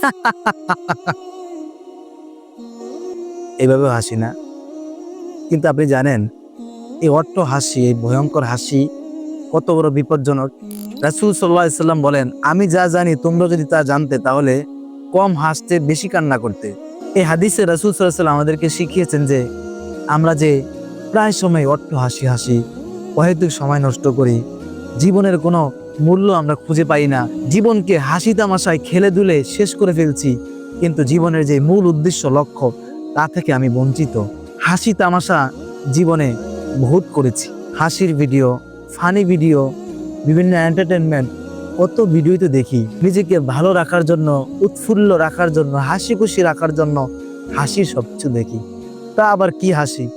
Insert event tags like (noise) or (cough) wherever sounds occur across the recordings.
(laughs) এইভাবে হাসি না। কিন্তু আপনি জানেন, এই অট্ট হাসি, এই ভয়ঙ্কর হাসি কত বড় বিপজ্জনক। রাসুল সাল্লাহ বলেন, আমি যা জানি, তোমরা যদি তা জানতে, তাহলে কম হাসতে, বেশি কান্না করতে। এই হাদিসে রাসুল সাল্লাহ আমাদেরকে শিখিয়েছেন যে, আমরা যে প্রায় সময় অট্ট হাসি হাসি, অহেতুক সময় নষ্ট করি, জীবনের কোনো মূল্য আমরা খুঁজে পাই না। জীবনকে হাসি তামাশায় খেলে দুলে শেষ করে ফেলছি। কিন্তু জীবনের যে মূল উদ্দেশ্য লক্ষ্য, তা থেকে আমি বঞ্চিত। হাসি তামাশা জীবনে বহুত করেছি। হাসির ভিডিও, ফানি ভিডিও, বিভিন্ন এন্টারটেনমেন্ট কত ভিডিও তো দেখি। নিজেকে ভালো রাখার জন্য, উৎফুল্ল রাখার জন্য, হাসি খুশি রাখার জন্য হাসির সবকিছু দেখি। তা আবার কি হাসি।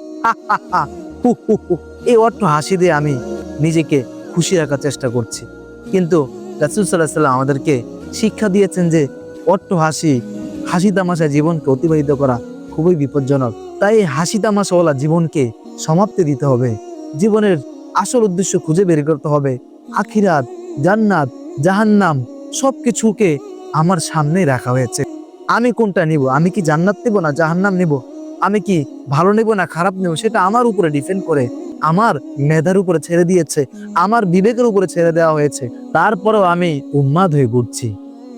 এই অর্থ হাসি দিয়ে আমি নিজেকে খুশি রাখার চেষ্টা করছি। কিন্তু রাসুল সাল্লাহ সাল্লাম আমাদেরকে শিক্ষা দিয়েছেন যে অট্ট হাসি হাসি তামাশা জীবনকে অতিবাহিত করা খুবই বিপজ্জনক। তাই হাসি তামাশাওয়ালা জীবনকে সমাপ্তি দিতে হবে। জীবনের আসল উদ্দেশ্য খুঁজে বের করতে হবে। আখিরাত, জান্নাত, জাহান্নাম সব কিছুকে আমার সামনে রাখা হয়েছে। আমি কোনটা নিব? আমি কি জান্নাত নিব না জাহান্নাম নিব? আমি কি ভালো নেব না খারাপ নেব? সেটা আমার উপরে ডিপেন্ড করে। আমার মেধার উপরে ছেড়ে দিয়েছে, আমার বিবেকের উপরে ছেড়ে দেওয়া হয়েছে। তারপরেও আমি উন্মাদ হয়ে ঘুরছি,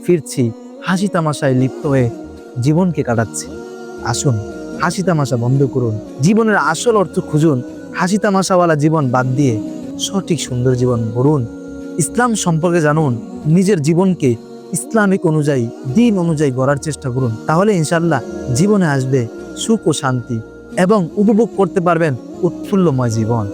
ফিরছি, হাসি তামাশায় লিপ্ত হয়ে জীবনকে কাটাচ্ছি। আসুন, হাসি তামাশা বন্ধ করুন। জীবনের আসল অর্থ খুঁজুন। হাসি তামাশাওয়ালা জীবন বাদ দিয়ে সঠিক সুন্দর জীবন গড়ুন। ইসলাম সম্পর্কে জানুন। নিজের জীবনকে ইসলামিক অনুযায়ী, দিন অনুযায়ী গড়ার চেষ্টা করুন। তাহলে ইনশাল্লাহ জীবনে আসবে সুখ ও শান্তি এবং উপভোগ করতে পারবেন উৎফুল্লময় জীবন।